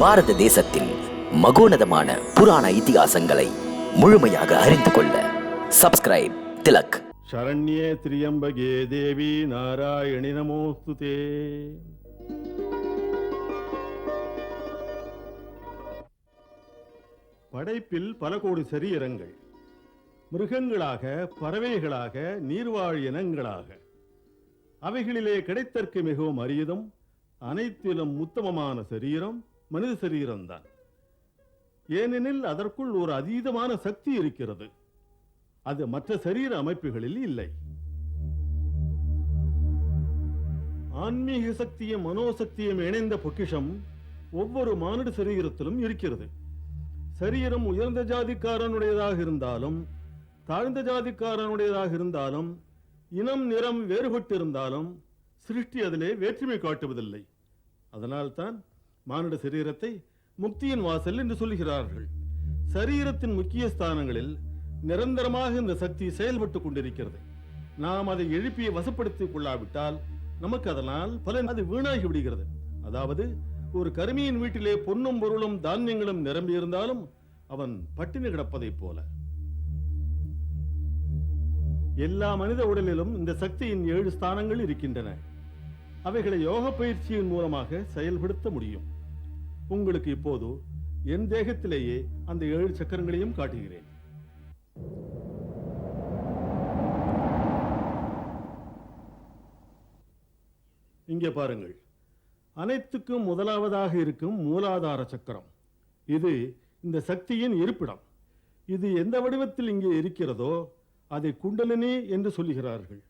பாரத தேசத்தில் மகோனதமான புராண இதிகாசங்களை முழுமையாக அறிந்து கொள்ள சப்ஸ்கிரைப் திலக். சரண்யே திரியம்பகே தேவி நாராயணி நமோஸ்துதே படைப்பில் பல கோடி சரீரங்கள் மிருகங்களாக பறவைகளாக நீர்வாழ் இனங்களாக. அவைகளிலே கிடைத்தற்கு மிகவும் அரியதும் அனைத்திலும் உத்தமமான சரீரம் மனித சரீரம்தான். ஏனெனில் அதற்குள் ஒரு அதீதமான சக்தி இருக்கிறது. அது மற்ற சரீர அமைப்புகளில் இல்லை. ஆன்மீக சக்தியும் மனோசக்தியும் இணைந்த பொக்கிஷம் ஒவ்வொரு மானிட சரீரத்திலும் இருக்கிறது. சரீரம் உயர்ந்த ஜாதிக்காரனுடையதாக இருந்தாலும் தாழ்ந்த ஜாதிக்காரனுடையதாக இருந்தாலும் இனம் நிறம் வேறுபட்டிருந்தாலும் சிருஷ்டி அதிலே வேற்றுமை காட்டுவதில்லை. அதனால்தான் மானுட சரீரத்தை முக்தியின் வாசல் என்று சொல்கிறார்கள் சரீரத்தின் முக்கிய ஸ்தானங்களில் நிரந்தரமாக இந்த சக்தி செயல்பட்டுக் கொண்டிருக்கிறது. நாம் அதை எழுப்பிய வசப்படுத்திக் கொள்ளாவிட்டால் நமக்கு அதனால் பலன் அது வீணாகி விடுகிறது. அதாவது ஒரு கருமியின் வீட்டிலே பொன்னும் பொருளும் தானியங்களும் நிரம்பி இருந்தாலும் அவன் பட்டினி கிடப்பதைப் போல. எல்லா மனித உடலிலும் இந்த சக்தியின் ஏழு ஸ்தானங்கள் இருக்கின்றன. அவைகளை யோக பயிற்சியின் மூலமாக செயல்படுத்த முடியும். உங்களுக்கு இப்போது என் தேகத்திலேயே அந்த ஏழு சக்கரங்களையும் காட்டுகிறேன். இங்கே பாருங்கள். அனைத்துக்கும் முதலாவதாக இருக்கும் மூலாதார சக்கரம். இது இந்த சக்தியின் இருப்பிடம். இது எந்த வடிவத்தில் இங்கே இருக்கிறதோ அதை குண்டலினி என்று சொல்லுகிறார்கள்.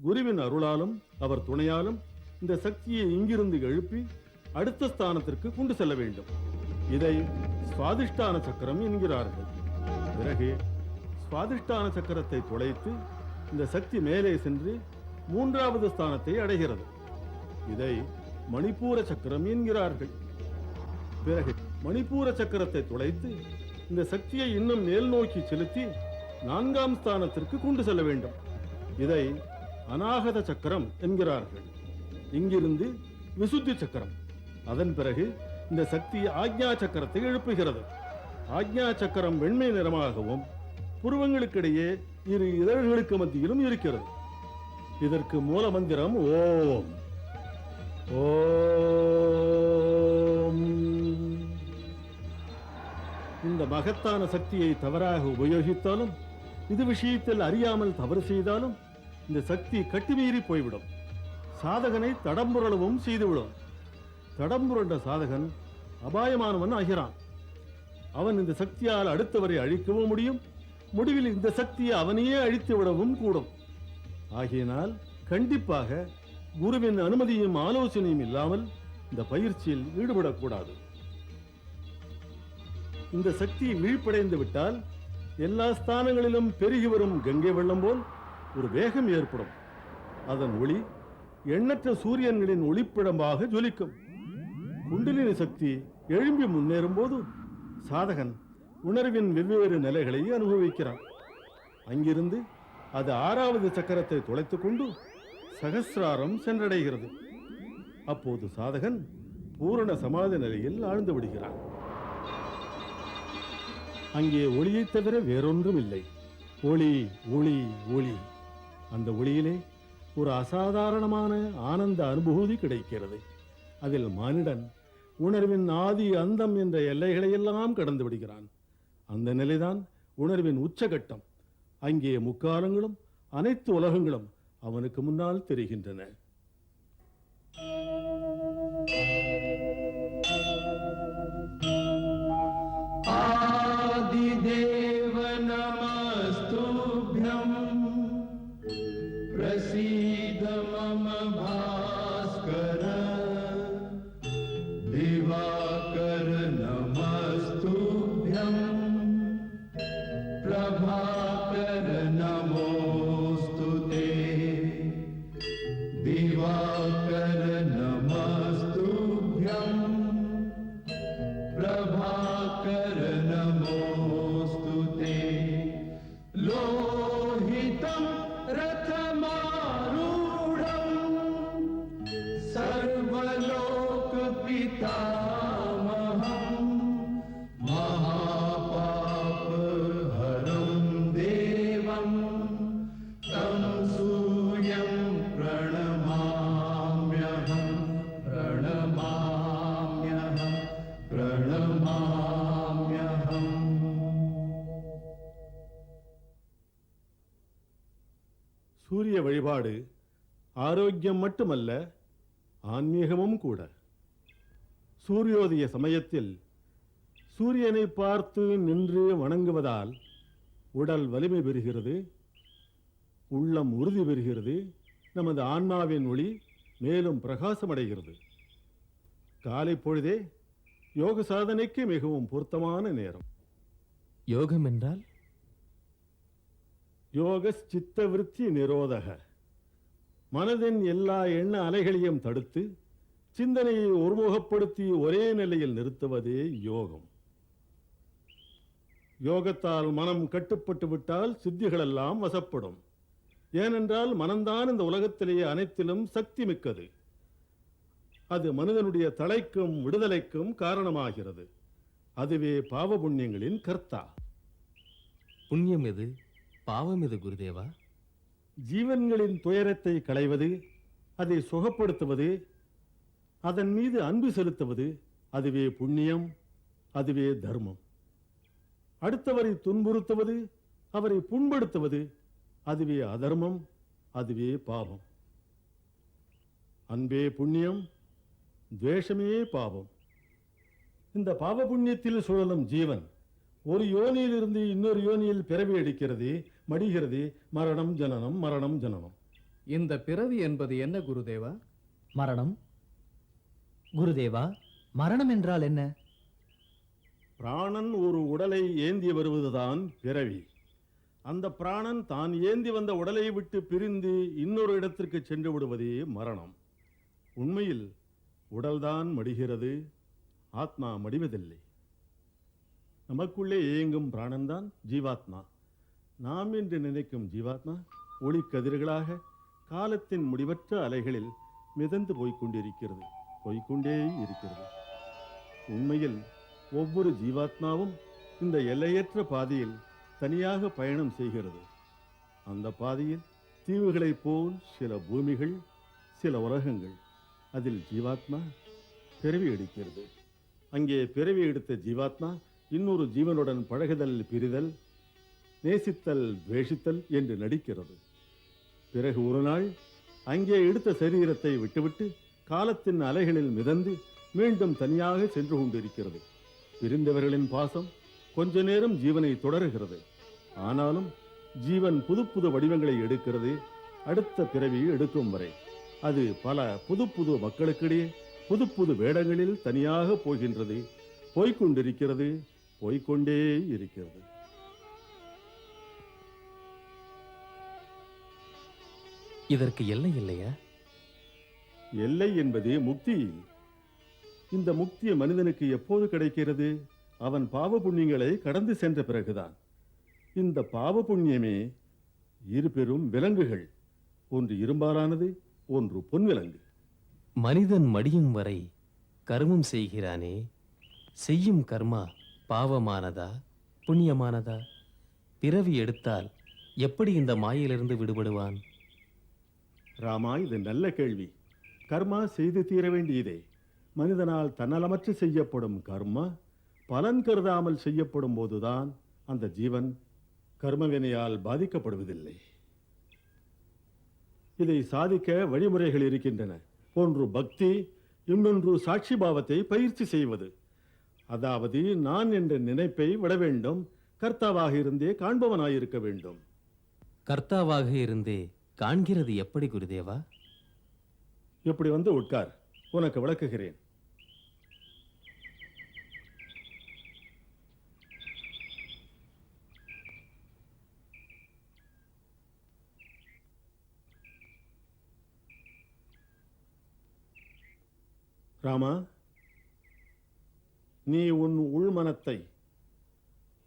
குருவின் அருளாலும் அவர் துணையாலும் இந்த சக்தியை இங்கிருந்து எழுப்பி அடுத்த ஸ்தானத்திற்கு கொண்டு செல்ல வேண்டும். இதை சுவாதிஷ்டான சக்கரம் என்கிறார்கள். பிறகு சுவாதிஷ்டான சக்கரத்தை துளைத்து இந்த சக்தி மேலே சென்று மூன்றாவது ஸ்தானத்தை அடைகிறது. இதை மணிப்பூர சக்கரம் என்கிறார்கள். பிறகு மணிப்பூர சக்கரத்தை துளைத்து இந்த சக்தியை இன்னும் மேல் நோக்கி செலுத்தி நான்காம் ஸ்தானத்திற்கு கொண்டு செல்ல வேண்டும். இதை அநாகத சக்கரம் என்கிறார்கள். இங்கிருந்து விசுத்தி சக்கரம். அதன் பிறகு இந்த சக்தி ஆக்ஞா சக்கரத்தை எழுப்புகிறது. ஆக்ஞா சக்கரம் வெண்மை நிறமாகவும் புருவங்களுக்கிடையே இரு இதழ்களுக்கு மத்தியிலும் இருக்கிறது. இதற்கு மூல மந்திரம் ஓம். ஓம். இந்த மகத்தான சக்தியை தவறாக உபயோகித்தாலும் இது விஷயத்தில் அறியாமல் தவறு செய்தாலும் இந்த சக்தி கட்டுமீறி போய்விடும். சாதகனை தடம்புரளவும் செய்துவிடும். தடம்புரண்ட சாதகன் அபாயமானவன் ஆகிறான். அவன் இந்த சக்தியால் அடுத்தவரை அழிக்கவும் முடியும். முடிவில் இந்த சக்தியை அவனையே அழித்து விடவும் கூடும். ஆகையினால் கண்டிப்பாக குருவின் அனுமதியும் ஆலோசனையும் இல்லாமல் இந்த பயிற்சியில் ஈடுபடக்கூடாது. இந்த சக்தி விழிப்படைந்து விட்டால் எல்லா ஸ்தானங்களிலும் பெருகி வரும் கங்கை வெள்ளம் போல் ஒரு வேகம் ஏற்படும். அதன் ஒளி எண்ணற்ற சூரியன்களின் ஒளிப்பிடமாக ஜொலிக்கும். குண்டலினி சக்தி எழும்பி முன்னேறும் போது சாதகன் உணர்வின் வெவ்வேறு நிலைகளை அனுபவிக்கிறான். அங்கிருந்து அது ஆறாவது சக்கரத்தை துளைத்துக் கொண்டு சகசிராரம் சென்றடைகிறது. அப்போது சாதகன் பூரண சமாதி நிலையில் ஆழ்ந்து விடுகிறான். அங்கே ஒளியைத் தவிர வேறொன்றும் இல்லை ஒளி ஒளி ஒளி. அந்த ஒளியிலே ஒரு அசாதாரணமான ஆனந்த அனுபூதி கிடைக்கிறது. அதில் மானிடன் உணர்வின் ஆதி அந்தம் என்ற எல்லைகளை எல்லாம் கடந்து விடுகிறான். அந்த நிலைதான் உணர்வின் உச்சகட்டம். அங்கே முக்காலங்களும் அனைத்து உலகங்களும் அவனுக்கு முன்னால் தெரிகின்றன. Oh. ஆரோக்கியம் மட்டுமல்ல ஆன்மீகமும் கூட. சூரியோதய சமயத்தில் சூரியனை பார்த்து நின்று வணங்குவதால் உடல் வலிமை பெறுகிறது உள்ளம் உறுதி பெறுகிறது நமது ஆன்மாவின் ஒளி மேலும் பிரகாசமடைகிறது. காலை பொழுதே யோக சாதனைக்கு மிகவும் பொருத்தமான நேரம். யோகம் என்றால்? யோக சித்த விருத்தி நிரோதக. மனதின் எல்லா எண்ண அலைகளையும் தடுத்து சிந்தனையை ஒருமுகப்படுத்தி ஒரே நிலையில் நிறுத்துவதே யோகம். யோகத்தால் மனம் கட்டுப்பட்டு விட்டால் சித்திகளெல்லாம் வசப்படும். ஏனென்றால் மனம்தான் இந்த உலகத்திலேயே அனைத்திலும் சக்தி மிக்கது. அது மனிதனுடைய தலைக்கும் விடுதலைக்கும் காரணமாகிறது. அதுவே பாவ புண்ணியங்களின் கர்த்தா. புண்ணியம் எது? பாவம் எது குருதேவா? ஜீவன்களின் துயரத்தை களைவது அதை சுகப்படுத்துவது அதன் மீது அன்பு செலுத்துவது அதுவே புண்ணியம் அதுவே தர்மம். அடுத்தவரை துன்புறுத்துவது அவரை புண்படுத்துவது அதுவே அதர்மம் அதுவே பாவம். அன்பே புண்ணியம் துவேஷமே பாவம். இந்த பாவ புண்ணியத்தில் சுழலும் ஜீவன் ஒரு யோனியிலிருந்து இன்னொரு யோனியில் பிறவி எடுக்கிறது மடிகிறது மரணம் ஜனனம் மரணம் ஜனனம். இந்த பிறவி என்பது என்ன குருதேவா? மரணம். குருதேவா மரணம் என்றால் என்ன? பிராணன் ஒரு உடலை ஏந்தி வருவதுதான் பிறவி. அந்த பிராணன் தான் ஏந்தி வந்த உடலை விட்டு பிரிந்து இன்னொரு இடத்திற்கு சென்று விடுவதே மரணம். உண்மையில் உடல்தான் மடிகிறது ஆத்மா மடிவதில்லை. நமக்குள்ளே இயங்கும் பிராணன்தான் ஜீவாத்மா. நாம் என்று நினைக்கும் ஜீவாத்மா ஒளிக்கதிர்களாக காலத்தின் முடிவற்ற அலைகளில் மிதந்து போய்கொண்டிருக்கிறது போய்கொண்டே போய்க்கொண்டே இருக்கிறது. உண்மையில் ஒவ்வொரு ஜீவாத்மாவும் இந்த எல்லையற்ற பாதையில் தனியாக பயணம் செய்கிறது. அந்த பாதையில் தீவுகளைப் போல் சில பூமிகள் சில உலகங்கள். அதில் ஜீவாத்மா பிறவி எடுக்கிறது. அங்கே பிறவி எடுத்த ஜீவாத்மா இன்னொரு ஜீவனுடன் பழகுதல் பிரிதல் நேசித்தல் வேஷித்தல் என்று நடிக்கிறது. பிறகு ஒரு நாள் அங்கே எடுத்த சரீரத்தை விட்டுவிட்டு காலத்தின் அலைகளில் மிதந்து மீண்டும் தனியாக சென்று கொண்டிருக்கிறது. பிரிந்தவர்களின் பாசம் கொஞ்ச நேரம் ஜீவனை தொடருகிறது. ஆனாலும் ஜீவன் புது புது வடிவங்களை எடுக்கிறது அடுத்த பிறவி எடுக்கும் வரை. அது பல புது புது மக்களுக்கிடையே புது புது வேடங்களில் தனியாக போகின்றது போய்கொண்டிருக்கிறது போய்க்கொண்டே இருக்கிறது. இதற்கு எல்லை இல்லையா? எல்லை என்பது முக்தி. இந்த முக்தி மனிதனுக்கு எப்போது கிடைக்கிறது? அவன் பாவ புண்ணியங்களை கடந்து சென்ற பிறகுதான். இந்த பாவ புண்ணியமே இரு பெரும் விலங்குகள். ஒன்று இரும்பாலானது ஒன்று பொன்விலங்கு. மனிதன் மடியும் வரை கர்மம் செய்கிறானே. செய்யும் கர்மா பாவமானதா புண்ணியமானதா? பிறவி எடுத்தால் எப்படி இந்த மாயிலிருந்து விடுபடுவான்? ராமா இது நல்ல கேள்வி. கர்மா செய்து தீர வேண்டியதே. மனிதனால் தன்னலமற்று செய்யப்படும் கர்மா பலன் கருதாமல் செய்யப்படும் போதுதான் அந்த ஜீவன் கர்மவினையால் பாதிக்கப்படுவதில்லை. இதை சாதிக்க வழிமுறைகள் இருக்கின்றன. ஒன்று பக்தி இன்னொன்று சாட்சி பாவத்தை பயிற்சி செய்வது. அதாவது நான் என்ற நினைப்பை விட வேண்டும். கர்த்தாவாக இருந்தே காண்பவனாயிருக்க வேண்டும். கர்த்தாவாக இருந்தே காண்கிறது எப்படி குருதேவா? இப்படி வந்து உட்கார். உனக்கு விளக்குகிறேன். ராமா நீ உன் உள்மனத்தை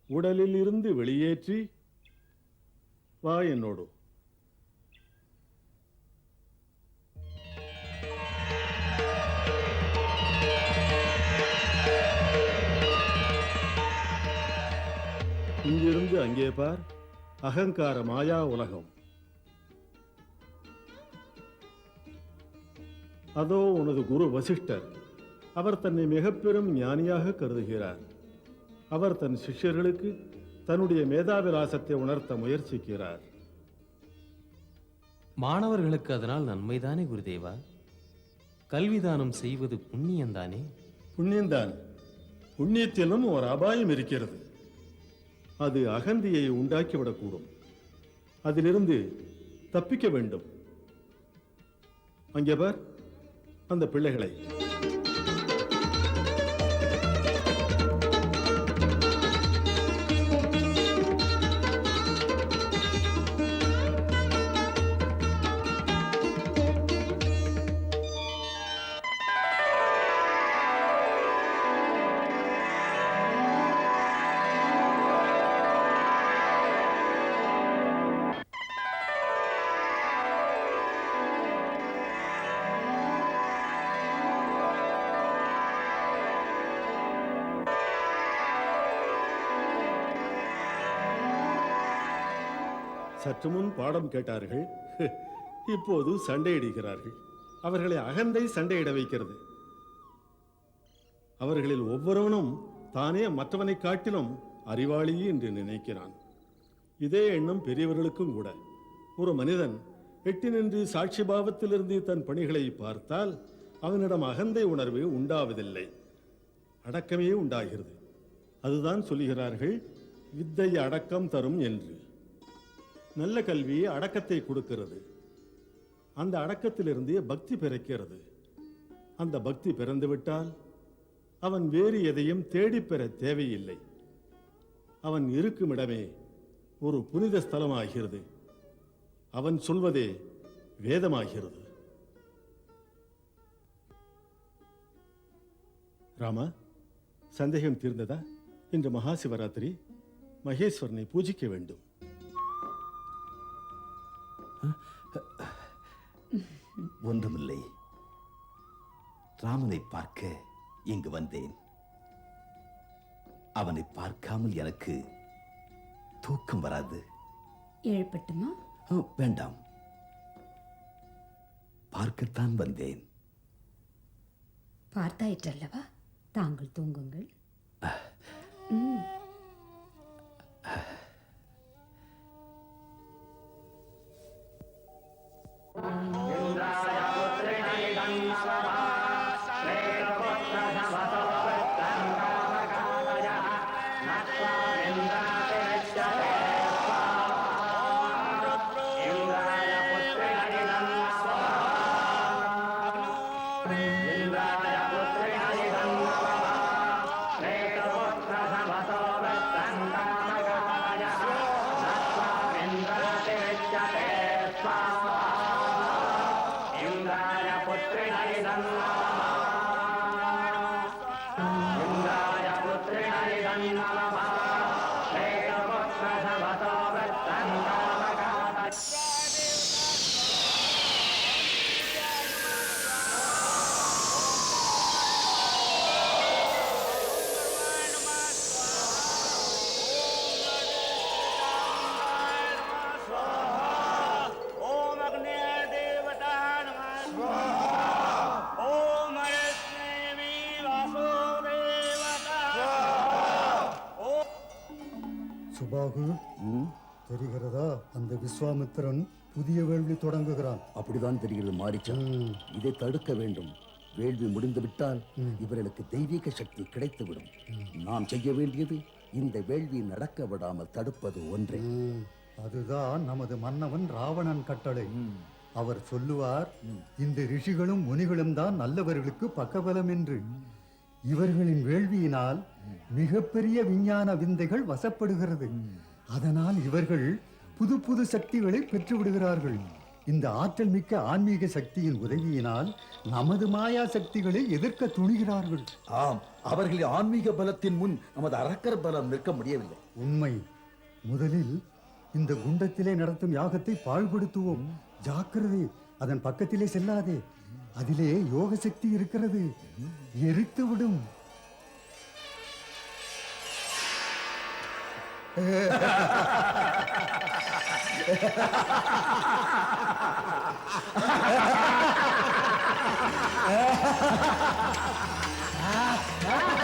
உடலில் இருந்து வெளியேற்றி வா என்னோடு. இங்கிருந்து அங்கே பார் அகங்கார மாயா உலகம். அதோ உனது குரு வசிஷ்டர் அவர் தன்னை மிக பெரும் ஞானியாக கருதுகிறார். அவர் தன் சிஷ்யர்களுக்கு தன்னுடைய மேதாவிலாசத்தை உணர்த்த முயற்சிக்கிறார். மாணவர்களுக்கு அதனால் நன்மைதானே குருதேவா? கல்விதானம் செய்வது புண்ணியந்தானே புண்ணியம்தான். புண்ணியத்திலும் ஒரு அபாயம் இருக்கிறது. அது அகந்தியை உண்டாக்கிவிடக்கூடும். அதிலிருந்து தப்பிக்க வேண்டும். அங்கே பார் அந்த பிள்ளைகளை. சற்று முன் பாடம் கேட்டார்கள். இப்போது சண்டையிடுகிறார்கள். அவர்களை அகந்தை சண்டையிட வைக்கிறது. அவர்களில் ஒவ்வொருவனும் தானே மற்றவனை காட்டிலும் அறிவாளி என்று நினைக்கிறான். இதே எண்ணம் பெரியவர்களுக்கும் கூட. ஒரு மனிதன் எட்டி நின்று சாட்சி பாவத்திலிருந்து தன் பணிகளை பார்த்தால் அவனிடம் அகந்தை உணர்வு உண்டாவதில்லை. அடக்கமே உண்டாகிறது. அதுதான் சொல்லுகிறார்கள் வித்தை அடக்கம் தரும் என்று. நல்ல கல்வி அடக்கத்தை கொடுக்கிறது. அந்த அடக்கத்திலிருந்து பக்தி பிறக்கிறது. அந்த பக்தி பிறந்துவிட்டால் அவன் வேறு எதையும் தேடிப் பெற தேவையில்லை. அவன் இருக்கும் இடமே ஒரு புனித ஸ்தலமாகிறது. அவன் சொல்வதே வேதமாகிறது. ராமா சந்தேகம் தீர்ந்ததா? இன்று மகாசிவராத்திரி மகேஸ்வரனை பூஜிக்க வேண்டும். ஒன்றுமில்லை. ராமனை பார்க்க இங்கு வந்தேன். அவனை பார்க்காமல் எனக்கு தூக்கம் வராது. எழுப்பட்டுமா? வேண்டாம். பார்க்கத்தான் வந்தேன். பார்த்தாயிற்றல்லவா? தாங்கள் தூங்குங்கள். விஸ்வாமித்திரன் புதிய வேள்வி தொடங்குகிறான். அப்படிதான் தெரிகிறது மாரிச்சா. இதை தடுக்க வேண்டும். வேள்வி முடிந்துவிட்டால் இவர்களுக்கு தெய்வீக சக்தி கிடைத்துவிடும். நாம் செய்ய வேண்டியது இந்த வேள்வி நடக்க விடாமல் தடுப்பது ஒன்றே. அதுதான் நமது மன்னவன் ராவணன் கட்டளை. அவர் சொல்லுவார் இந்த ரிஷிகளும் முனிகளும் தான் நல்லவர்களுக்கு பக்கபலம் என்று இவர்களின் வேள்வியினால் மிகப்பெரிய விஞ்ஞான விந்தைகள் வசப்படுகிறது. அதனால் இவர்கள் புது புது சக்திகளை பெற்று விடுகிறார்கள் இந்த ஆற்றல் மிக்க ஆன்மீக சக்தியின் உதவியினால் நமது மாயா சக்திகளை எதிர்க்க துணிகிறார்கள். ஆம் அவர்களின் ஆன்மீக பலத்தின் முன் நமது அரக்கர் பலம் நிற்க முடியவில்லை. உண்மை. முதலில் இந்த குண்டத்திலே நடத்தும் யாகத்தை பாழ்படுத்துவோம். ஜாக்கிரதை அதன் பக்கத்திலே செல்லாதே. அதிலே யோக சக்தி இருக்கிறது. எரித்து விடும் あ あ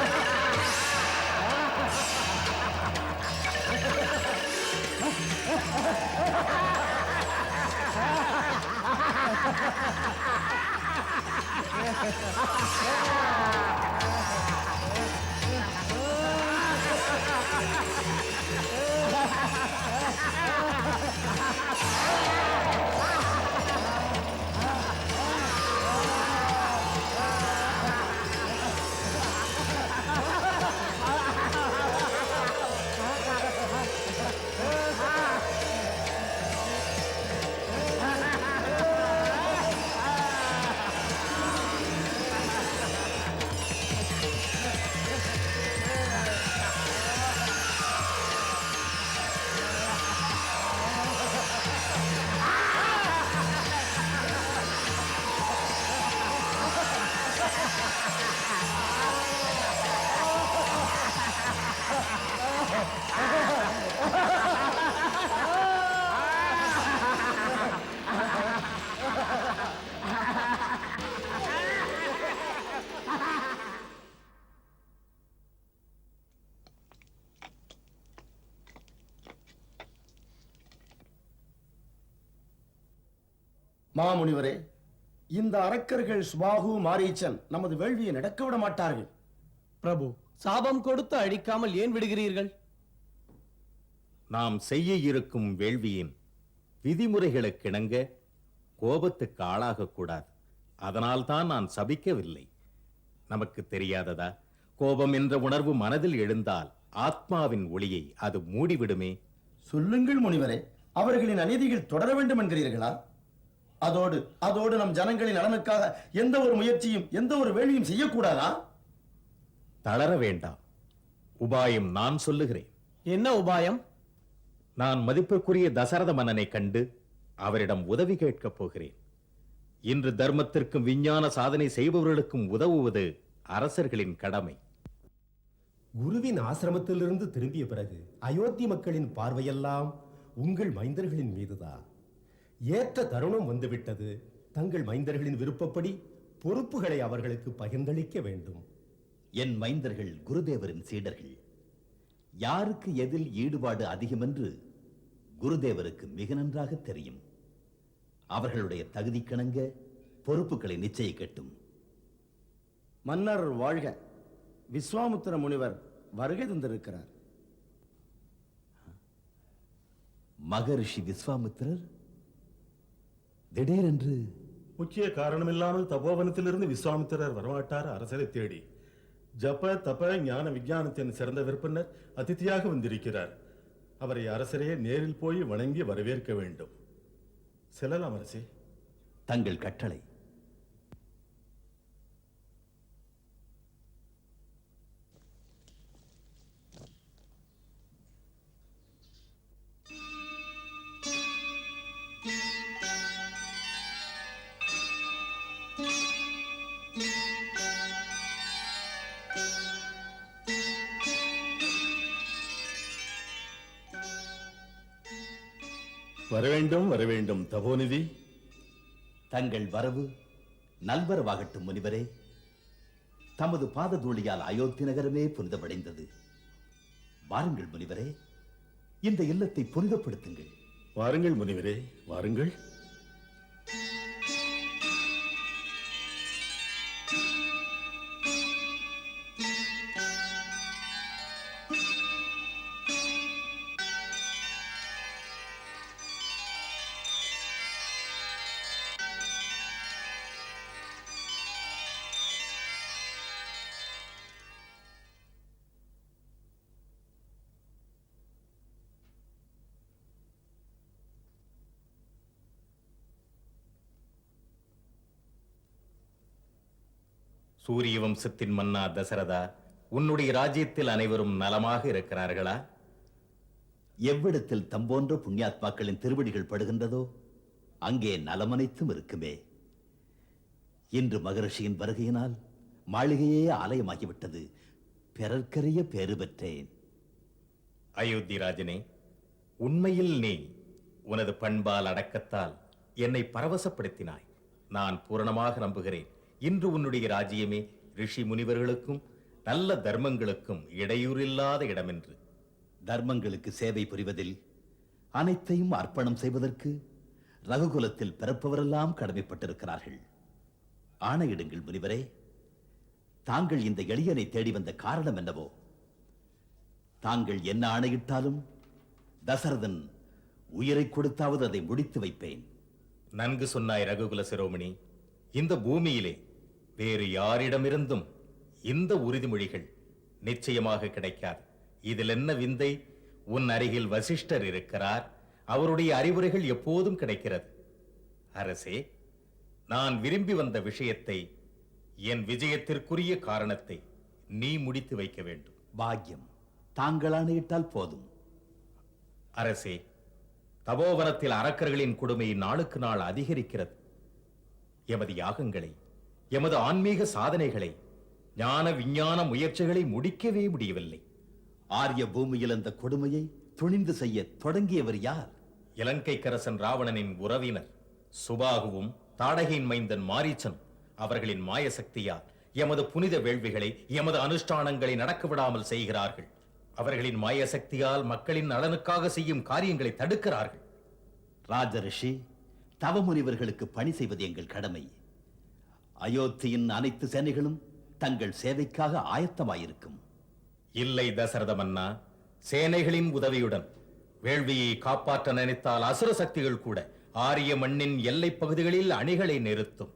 மாமுனிவரே இந்த அரக்கர்கள் சுபாகு மாரீச்சன் நமது வேள்வியை நடக்க விட மாட்டார்கள். பிரபு சாபம் கொடுத்து அழிக்காமல் ஏன் விடுகிறீர்கள்? நாம் செய்ய இருக்கும் வேள்வியின் விதிமுறைகளுக்கிணங்க கோபத்துக்கு ஆளாகக்கூடாது அதனால்தான் நான் சபிக்கவில்லை. நமக்கு தெரியாததா? கோபம் என்ற உணர்வு மனதில் எழுந்தால் ஆத்மாவின் ஒளியை அது மூடிவிடுமே. சொல்லுங்கள் முனிவரே அவர்களின் அநீதிகள் தொடர வேண்டும் என்கிறீர்களா? அதோடு அதோடு நம் ஜனங்களின் நலனுக்காக எந்த ஒரு முயற்சியும் எந்த ஒரு வேள்வியும் செய்யக்கூடாதா? தளர வேண்டாம். உபாயம் நான் சொல்லுகிறேன். என்ன உபாயம்? நான் மதிப்பிற்குரிய தசரத மன்னனை கண்டு அவரிடம் உதவி கேட்கப் போகிறேன். இன்று தர்மத்திற்கும் விஞ்ஞான சாதனை செய்பவர்களுக்கும் உதவுவது அரசர்களின் கடமை. குருவின் ஆசிரமத்திலிருந்து திரும்பிய பிறகு அயோத்தி மக்களின் பார்வையெல்லாம் உங்கள் மைந்தர்களின் மீதுதான். ஏற்ற தருணம் வந்துவிட்டது. தங்கள் மைந்தர்களின் விருப்பப்படி பொறுப்புகளை அவர்களுக்கு பகிர்ந்தளிக்க வேண்டும். என் மைந்தர்கள் குருதேவரின் சீடர்கள். யாருக்கு எதில் ஈடுபாடு அதிகம் என்று குருதேவருக்கு மிக நன்றாக தெரியும். அவர்களுடைய தகுதிக்கிணங்க பொறுப்புகளை நிச்சயிக்கட்டும். மன்னர் வாழ்க. விஸ்வாமுத்திர முனிவர் வருகை தந்திருக்கிறார். மகரிஷி விஸ்வாமித்திரர் திடீரென்று முக்கிய காரணமில்லாமல் தபோவனத்திலிருந்து விஸ்வாமித்திரர் வரமாட்டார் அரசரை தேடி. ஜப தப ஞான விஞ்ஞானத்தின் சிறந்த விற்பனர் அதிதியாக வந்திருக்கிறார். அவரை அரசரே நேரில் போய் வணங்கி வரவேற்க வேண்டும். செல்லலாம் அரசே. தங்கள் கட்டளை வரவேண்டும் வரவேண்டும் தபோநிதி. தங்கள் வரவு நல்வரவாகட்டும் முனிவரே. தமது பாததூளியால் அயோத்தி நகரமே புனிதமடைந்தது. வாருங்கள் முனிவரே. இந்த இல்லத்தை புனிதப்படுத்துங்கள். வாருங்கள் முனிவரே வாருங்கள். சூரிய வம்சத்தின் மன்னா தசரதா உன்னுடைய ராஜ்யத்தில் அனைவரும் நலமாக இருக்கிறார்களா? எவ்விடத்தில் தம்போன்ற புண்ணியாத்மாக்களின் திருவடிகள் படுகின்றதோ அங்கே நலமனைத்தும் இருக்குமே. இன்று மகரிஷியின் வருகையினால் மாளிகையே ஆலயமாகிவிட்டது. பிறர்க்கரிய பேறு பெற்றேன். அயோத்தி ராஜனே உண்மையில் நீ உனது பண்பால் அடக்கத்தால் என்னை பரவசப்படுத்தினாய். நான் பூரணமாக நம்புகிறேன். இன்று உன்னுடைய ராஜ்யமே ரிஷி முனிவர்களுக்கும் நல்ல தர்மங்களுக்கும் இடையூறில்லாத இடமென்று. தர்மங்களுக்கு சேவை புரிவதில் அனைத்தையும் அர்ப்பணம் செய்வதற்கு ரகுகுலத்தில் பிறப்பவரெல்லாம் கடமைப்பட்டிருக்கிறார்கள். ஆணையிடுங்கள் முனிவரே தாங்கள் இந்த எளியனை தேடி வந்த காரணம் என்னவோ? தாங்கள் என்ன ஆணையிட்டாலும் தசரதன் உயிரை கொடுத்தாவது அதை முடித்து வைப்பேன். நன்கு சொன்னாய் ரகுகுல சிரோமணி. இந்த பூமியிலே வேறு யாரிடமிருந்தும் இந்த உறுதிமொழிகள் நிச்சயமாக கிடைக்காது. இதில் என்ன விந்தை? உன் அருகில் வசிஷ்டர் இருக்கிறார். அவருடைய அறிவுரைகள் எப்போதும் கிடைக்கிறது. அரசே நான் விரும்பி வந்த விஷயத்தை என் விஜயத்திற்குரிய காரணத்தை நீ முடித்து வைக்க வேண்டும். பாக்கியம் தாங்கள் ஆணையிட்டால் போதும். அரசே தபோவனத்தில் அரக்கர்களின் கொடுமை நாளுக்கு நாள் அதிகரிக்கிறது. எமது யாகங்களை எமது ஆன்மீக சாதனைகளை ஞான விஞ்ஞான முயற்சிகளை முடிக்கவே முடியவில்லை. ஆரிய பூமியில் அந்த கொடுமையை துணிந்து செய்ய தொடங்கியவர் யார்? இலங்கைக்கரசன் ராவணனின் உறவினர் சுபாகுவும் தாடகையின் மைந்தன் மாரீச்சனும் அவர்களின் மாய சக்தியால் எமது புனித வேள்விகளை எமது அனுஷ்டானங்களை நடக்க விடாமல் செய்கிறார்கள். அவர்களின் மாய சக்தியால் மக்களின் நலனுக்காக செய்யும் காரியங்களை தடுக்கிறார்கள். ராஜரிஷி தவமுனிவர்களுக்கு பணி செய்வது எங்கள் கடமை. அயோத்தியின் அனைத்து சேனைகளும் தங்கள் சேவைக்காக ஆயத்தமாயிருக்கும். இல்லை தசரத மன்னா சேனைகளின் உதவியுடன் வேள்வியை காப்பாற்ற நினைத்தால் அசுர சக்திகள் கூட ஆரிய மண்ணின் எல்லைப் பகுதிகளில் அணிகளை நிறுத்தும்.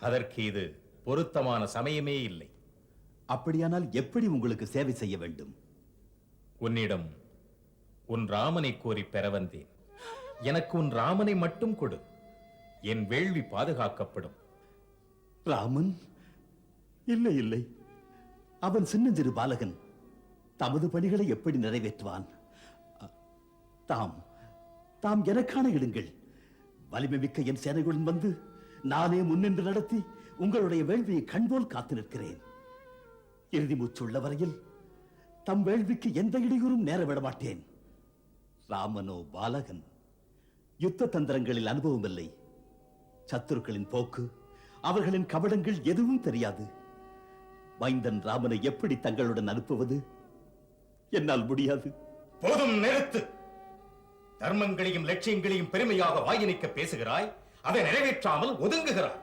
அதற்கு இது பொருத்தமான சமயமே இல்லை. அப்படியானால் எப்படி உங்களுக்கு சேவை செய்ய வேண்டும்? உன்னிடம் உன் ராமனை கோரி பெற வந்தேன். எனக்கு உன் ராமனை மட்டும் கொடு. என் வேள்வி பாதுகாக்கப்படும். ராமன்? இல்லை இல்லை. அவன் சின்னஞ்சிறு பாலகன். தமது பணிகளை எப்படி நிறைவேற்றுவான்? தாம் தாம் எனக்கான இடுங்கள். வலிமை மிக்க என் சேனைகளுடன் வந்து நானே முன்னின்று நடத்தி உங்களுடைய வேள்வியை கண்போல் காத்து நிற்கிறேன். இறுதி மூச்சுள்ள வரையில் தம் வேள்விக்கு எந்த இடையூறும் நேர விட மாட்டேன் ராமனோ பாலகன். யுத்த தந்திரங்களில் அனுபவம் இல்லை சத்துருக்களின் போக்கு அவர்களின் கபடங்கள் எதுவும் தெரியாது. வைந்தன் ராமனை எப்படி தங்களுடன் அனுப்புவது? என்னால் முடியாது. போதும் நிறுத்து. தர்மங்களையும் லட்சியங்களையும் பெருமையாக வாயினிக்க பேசுகிறாய் அதை நிறைவேற்றாமல் ஒதுங்குகிறாய்.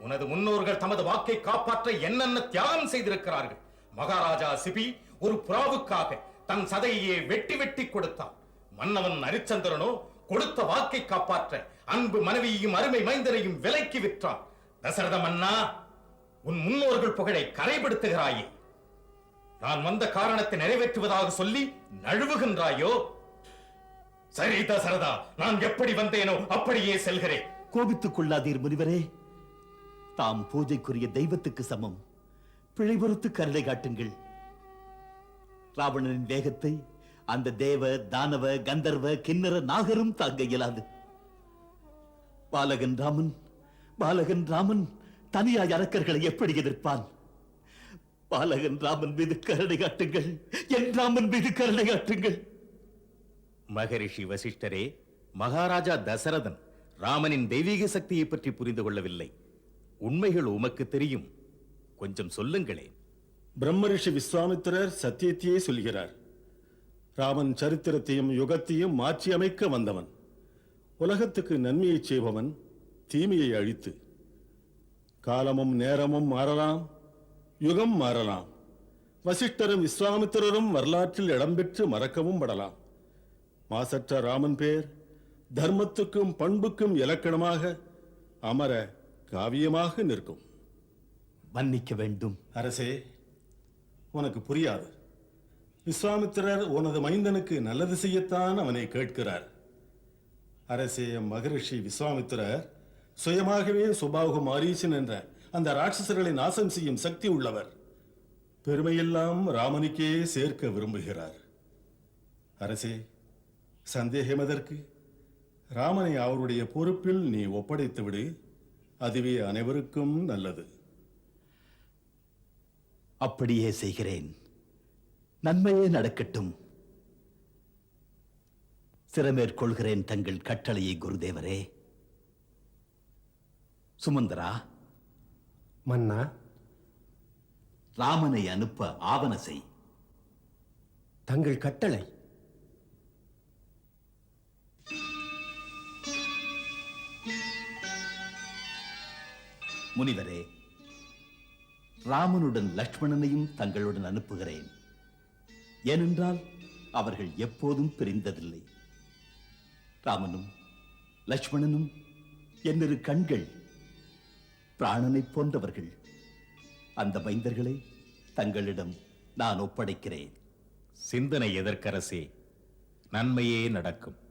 உனது முன்னோர்கள் தமது வாக்கை காப்பாற்ற என்னென்ன தியாகம் செய்திருக்கிறார்கள்? மகாராஜா சிபி ஒரு புறாவுக்காக தன் சதையே வெட்டி வெட்டி கொடுத்தான். மன்னவன் ஹரிச்சந்திரனோ கொடுத்த வாக்கை காப்பாற்ற அன்பு மனைவியையும் அருமை மைந்தனையும் விலைக்கு விற்றான். தசரத மன்னா உன் முன்னோர்கள் புகழை கரைபடுத்துகிறாயே நான் வந்த காரணத்தை நிறைவேற்றுவதாக சொல்லி நழுவுகின்றாயோ? சரி தசரதா நான் எப்படி வந்தேனோ அப்படியே செல்கிறேன். கோபித்துக் கொள்ளாதீர் முனிவரே. தாம் பூஜைக்குரிய தெய்வத்துக்கு சமம். பிழை பொறுத்து கருணை காட்டுங்கள். ராவணனின் வேகத்தை அந்த தேவ தானவ கந்தர்வ கிண்ணற நாகரும் தாங்க இயலாது. பாலகன் ராமன் பாலகன் ராமன் தனியாய் அரக்கர்களை எப்படி எதிர்ப்பான்? பாலகன் ராமன் மீது கருணை காட்டுங்கள் என் ராமன் மீது கருணை காட்டுங்கள். மகரிஷி வசிஷ்டரே மகாராஜா தசரதன் ராமனின் தெய்வீக சக்தியை பற்றி புரிந்து கொள்ளவில்லை. உண்மைகள் உமக்கு தெரியும். கொஞ்சம் சொல்லுங்களேன். பிரம்மரிஷி விஸ்வாமித்திரர் சத்தியத்தையே சொல்கிறார். ராமன் சரித்திரத்தையும் யுகத்தையும் மாற்றி அமைக்க வந்தவன். உலகத்துக்கு நன்மையை செய்பவன் தீமையை அழித்து. காலமும் நேரமும் மாறலாம் யுகம் மாறலாம். வசிஷ்டரும் விஸ்வாமித்திரரும் வரலாற்றில் இடம்பெற்று மறக்கவும் படலாம். மாசற்ற ராமன் பேர் தர்மத்துக்கும் பண்புக்கும் இலக்கணமாக அமர காவியமாக நிற்கும். மன்னிக்க வேண்டும். அரசே உனக்கு புரியாது. விஸ்வாமித்திரர் உனது மைந்தனுக்கு நல்லது செய்யத்தான் அவனை கேட்கிறார். அரசே மகரிஷி விஸ்வாமித்திரர் சுயமாகவே சுபாகு மாரீசன் என்ற அந்த ராட்சசர்களை நாசம் செய்யும் சக்தி உள்ளவர். பெருமையெல்லாம் ராமனுக்கே சேர்க்க விரும்புகிறார். அரசே சந்தேகம் எதற்கு? ராமனை அவருடைய பொறுப்பில் நீ ஒப்படைத்து விடு. அதுவே அனைவருக்கும் நல்லது. அப்படியே செய்கிறேன். நன்மையே நடக்கட்டும். சிறமேற்கொள்கிறேன் தங்கள் கட்டளையை குருதேவரே. சுமந்தரா. மன்னா. ராமனை அனுப்ப ஆவண செய். தங்கள் கட்டளை. முனிவரே ராமனுடன் லக்ஷ்மணனையும் தங்களுடன் அனுப்புகிறேன். ஏனென்றால் அவர்கள் எப்போதும் பிரிந்ததில்லை. ராமனும் லட்சுமணனும் என்னிரு கண்கள் பிராணனைப் போன்றவர்கள். அந்த மைந்தர்களை தங்களிடம் நான் ஒப்படைக்கிறேன். சிந்தனை எதற்கரசே நன்மையே நடக்கும்.